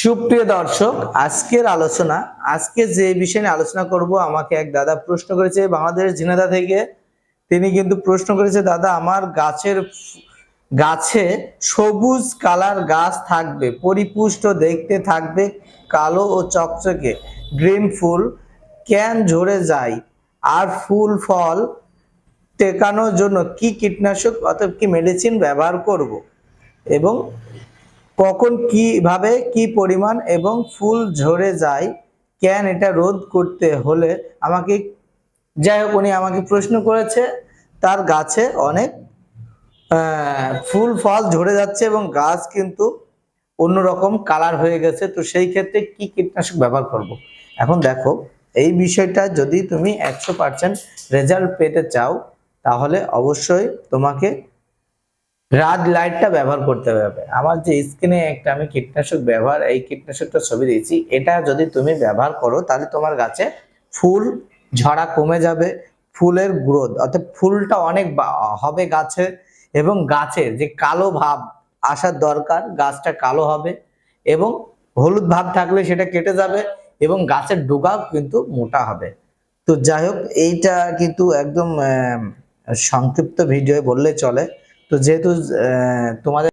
সুপ্রিয় দর্শক, আজকের আলোচনা, আজকে যে বিষয় নিয়ে আলোচনা করব, আমাকে এক দাদা প্রশ্ন করেছে বাংলাদেশ ঝিনাদা থেকে। তিনি কিন্তু প্রশ্ন করেছে, দাদা, আমার গাছের গাছে সবুজ কালার গাছ থাকবে, পরিপুষ্ট দেখতে থাকবে, কালো ও চকচকে, গ্রিন ফুল ক্যান ঝরে যায়, আর ফুল ফল টেকানোর জন্য কি কীটনাশক অর্থাৎ কি মেডিসিন ব্যবহার করব? এবং কখন কীভাবে কি পরিমাণ এবং ফুল ঝরে যায়, কেন এটা রোধ করতে হলে আমাকে, যাই হোক উনি আমাকে প্রশ্ন করেছে, তার গাছে অনেক ফুল, ফল ঝরে যাচ্ছে এবং গাছ কিন্তু অন্যরকম কালার হয়ে গেছে, তো সেই ক্ষেত্রে কি কীটনাশক ব্যবহার করব। এখন দেখো, এই বিষয়টা যদি তুমি একশো পার্সেন্ট রেজাল্ট পেতে চাও, তাহলে অবশ্যই তোমাকে রাড লাইটটা ব্যবহার করতে হবে আমার যে স্ক্রিনে একটা আমি কীটনাশক ব্যবহার, এই কীটনাশকটা ছবি দিয়েছি, এটা যদি তুমি ব্যবহার করো, তাহলে তোমার গাছে ফুল ঝরা কমে যাবে, ফুলের গ্রোথ অর্থাৎ ফুলটা অনেক হবে গাছে এবং গাছের যে কালো ভাব আসার দরকার, গাছটা কালো হবে এবং হলুদ ভাব থাকলে সেটা কেটে যাবে এবং গাছের ডোগাও কিন্তু মোটা হবে। তো যাই হোক, এইটা কিন্তু একদম সংক্ষিপ্ত ভিডিও বললে চলে। তো যেহেতু তোমাদের